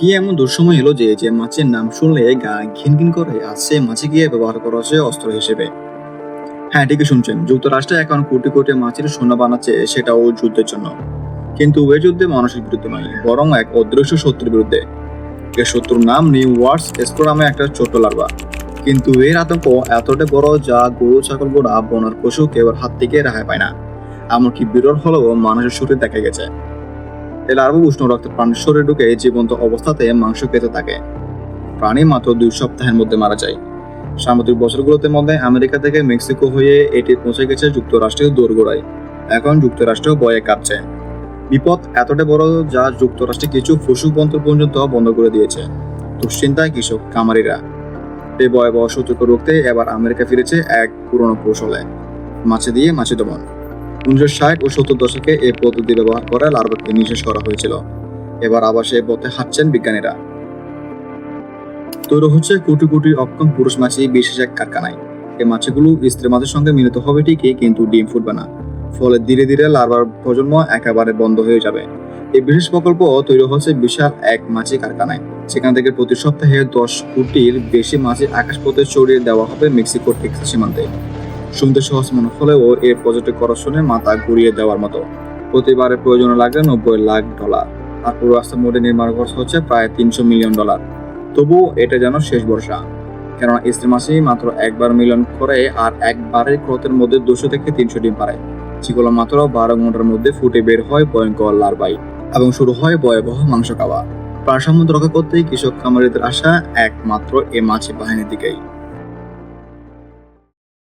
কি এমন দুঃসময় এলো যে যে মাছের নাম শুনলে গা ঘিন ঘিন করে আর সে মাছে গিয়ে ব্যবহার করা হচ্ছে অস্ত্র হিসেবে। হ্যাঁ ঠিকই শুনছেন। যুক্তরাষ্ট্রে এখন কোটি কোটি মাছের সোনা বানাচ্ছে সেটাও যুদ্ধের জন্য। কিন্তু এ যুদ্ধে মানুষের বিরুদ্ধে নয়, বরং এক অদৃশ্য শত্রুর বিরুদ্ধে। এর শত্রুর নাম নিউ ওয়ার্স এসকো নামে একটা ছোট্ট লার্ভা। কিন্তু এর আতঙ্ক এতটা বড় যা গরু, ছাগল গোড়া বনার পশু কেউ হাত থেকে রেহাই পায় না। এমনকি বিরল হলেও মানুষের শরীর দেখা গেছে। এই লার্ভা উষ্ণ রক্ত প্রাণীর শরীরে ঢুকে জীবন্ত অবস্থাতে মাংস খেতে থাকে। প্রাণী মাত্র দুই সপ্তাহের মধ্যে মারা যায়। সাম্প্রতিক বছরগুলোতে মধ্যে আমেরিকা থেকে মেক্সিকো হয়ে এটি পৌঁছে গেছে যুক্তরাষ্ট্রের দোরগোড়ায়। এখন যুক্তরাষ্ট্র বয়ে কাঁপছে। বিপদ এতটা বড় যা যুক্তরাষ্ট্রে কিছু পশু বন্তর পর্যন্ত বন্ধ করে দিয়েছে। দুশ্চিন্তায় কৃষক কামারিরা এই ভয়াবহ শত্রুকে রুখতে এবার আমেরিকা ফিরেছে এক পুরনো কৌশলে। মাছে দিয়ে মাছে দমন। উনিশশো ষাট ও সত্তর দশকে এই পদ্ধতি ব্যবহার করে লার্ভাকে নিঃশেষ করা হয়েছিল। এবার আবার সেই পথে হাঁটছেন বিজ্ঞানীরা। তৈরি হচ্ছে কোটি কোটি অক্ষম পুরুষ মাছি, বিশেষ এক কারখানায়। এই মাছগুলো স্ত্রী মাছের সঙ্গে মিলিত হবে ঠিকই, কিন্তু ডিম ফুটবে না। ফলে ধীরে ধীরে লার্ভার প্রজন্ম একেবারে বন্ধ হয়ে যাবে। এই বিশেষ প্রকল্প তৈরি হচ্ছে বিশাল এক মাছি কারখানায়। সেখান থেকে প্রতি সপ্তাহে দশ কোটির বেশি মাছি আকাশপথে ছড়িয়ে দেওয়া হবে মেক্সিকোর টেক্সাস সীমান্তে। শুনতে সহজ মনে হলেও এই প্রজেক্টে করার শুনে মাথা ঘুরিয়ে দেওয়ার মতো। প্রতিবারে প্রয়োজন লাগে নব্বই লাখ ডলার। আর পুরো রাস্তা মোড়ে নির্মাণ খরচ হচ্ছে প্রায় তিনশো মিলিয়ন ডলার। তবুও এটা যেন শেষ ভরসা। কেননা স্ত্রী মাসি মাত্র একবার মিলন করে আর একবারের ক্রতের মধ্যে দুশো থেকে তিনশো ডিম পারে। যেগুলো মাত্র বারো ঘণ্টার মধ্যে ফুটে বের হয় ভয়ঙ্কর লার্বাই এবং শুরু হয় ভয়াবহ মাংস খাওয়া। প্রাণসমুদ্র রক্ষা করতেই কৃষক খামারিদের আশা একমাত্র এ মাছি বাহিনীর দিকেই।